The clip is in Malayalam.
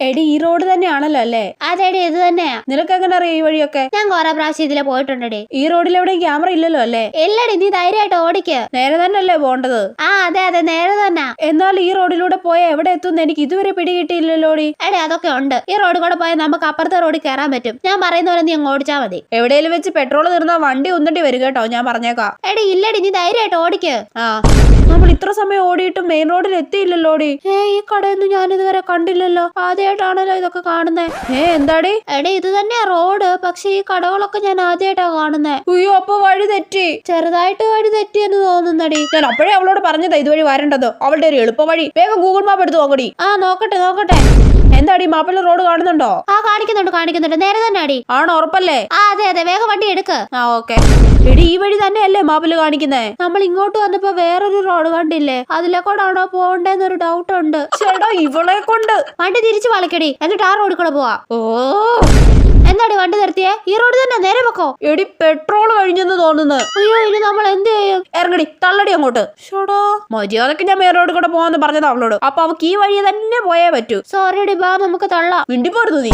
എടി ഈ റോഡ് തന്നെയാണല്ലോ അല്ലേ? അതെടി ഇത് തന്നെയാ. നിനക്ക് എങ്ങനെ അറിയാം ഈ വഴിയൊക്കെ? ഞാൻ കൊറേ പ്രാവശ്യം ഇതിലെ പോയിട്ടുണ്ടെടി. ഈ റോഡിൽ എവിടെയും ക്യാമറ ഇല്ലല്ലോ അല്ലേ? ഇല്ലടി നീ ധൈര്യമായിട്ട് ഓടിക്ക്. നേരെ തന്നെയല്ലേ പോണ്ടത്? ആ അതെ അതെ നേരെ തന്നെ. എന്നാൽ ഈ റോഡിലൂടെ പോയ എവിടെ എത്തുമെന്ന് എനിക്ക് ഇതുവരെ പിടികിട്ടിയില്ലല്ലോടി? എടി അതൊക്കെ ഉണ്ട്. ഈ റോഡ് കൂടെ പോയാൽ നമുക്ക് അപ്പുറത്തെ റോഡിൽ കയറാൻ പറ്റും. ഞാൻ പറയുന്ന പോലെ നീ അങ്ങ് ഓടിച്ചാ മതി. എവിടെയെങ്കിലും വെച്ച് പെട്രോൾ തീർന്നാ വണ്ടി ഒന്നിട്ട് വരും കേട്ടോ ഞാൻ പറഞ്ഞേക്കാം. എടി ഇല്ലടി നീ ധൈര്യമായിട്ട് ഓടിക്ക്. ആ. നമ്മൾ ഇത്ര സമയം ഓടിയിട്ടും മെയിൻ റോഡിൽ എത്തിയില്ലല്ലോ ഏ ഈ കടയൊന്നും ഞാൻ ഇതുവരെ കണ്ടില്ലല്ലോ. ആദ്യമായിട്ടാണല്ലോ ഇതൊക്കെ കാണുന്നേ. ഏ എന്താടി? എടി ഇത് തന്നെയാ റോഡ് പക്ഷെ ഈ കടകളൊക്കെ ഞാൻ ആദ്യമായിട്ടാ കാണുന്നേ. അയ്യോ അപ്പൊ വഴി തെറ്റി. ചെറുതായിട്ട് വഴി തെറ്റി എന്ന് തോന്നുന്നടി. ഞാൻ അപ്പോഴേ അവളോട് പറഞ്ഞതാ ഇതുവഴി വരേണ്ടത്. അവളുടെ ഒരു എളുപ്പ വഴി. വേഗം ഗൂഗിൾ മാപ്പ് എടുത്ത് നോക്കടി. ആ നോക്കട്ടെ നോക്കട്ടെ. എന്താടി മാപ്പിള്ള റോഡ് കാണുന്നുണ്ടോ? ആ കാണിക്കുന്നുണ്ട് കാണിക്കുന്നുണ്ട്. നേരെ തന്നെ അടി ആണോ ഉറപ്പല്ലേ? ആ അതെ അതെ. വേഗം വണ്ടി എടുക്ക്. ആ ഓക്കെ. എടി ഈ വഴി തന്നെയല്ലേ മാപ്പിൽ കാണിക്കുന്നേ? നമ്മൾ ഇങ്ങോട്ട് വന്നപ്പോ വേറൊരു റോഡ് കണ്ടില്ലേ? അതിലെ കൂടാണോ ഒരു ഡൗട്ട് ഉണ്ട്. ചേട്ടാ ഇവളെ കൊണ്ട്. വണ്ടി തിരിച്ചു വളക്കടി എന്നിട്ട് ആ റോഡിൽ കൂടെ പോവാ. ഓ. എന്താടി വണ്ടി നിർത്തിയേ? ഈ റോഡ് തന്നെ നേരെ വെക്കോ എടി പെട്രോൾ കഴിഞ്ഞെന്ന് തോന്നുന്നു. അയ്യോ ഇനി നമ്മൾ എന്ത് ചെയ്യും? ഇറങ്ങടി തള്ളടി അങ്ങോട്ട്. ഷോടാ. മര്യാദയ്ക്ക് ഞാൻ മേൽ റോഡ് കൂടെ പോവാന്ന് പറഞ്ഞത് അവളോട്. അപ്പൊ അവക്ക് ഈ വഴി തന്നെ പോയേ പറ്റൂ. സോറി ഡി ബാ നമുക്ക് തള്ളാം. മിണ്ടിപ്പോരുന്നു നീ.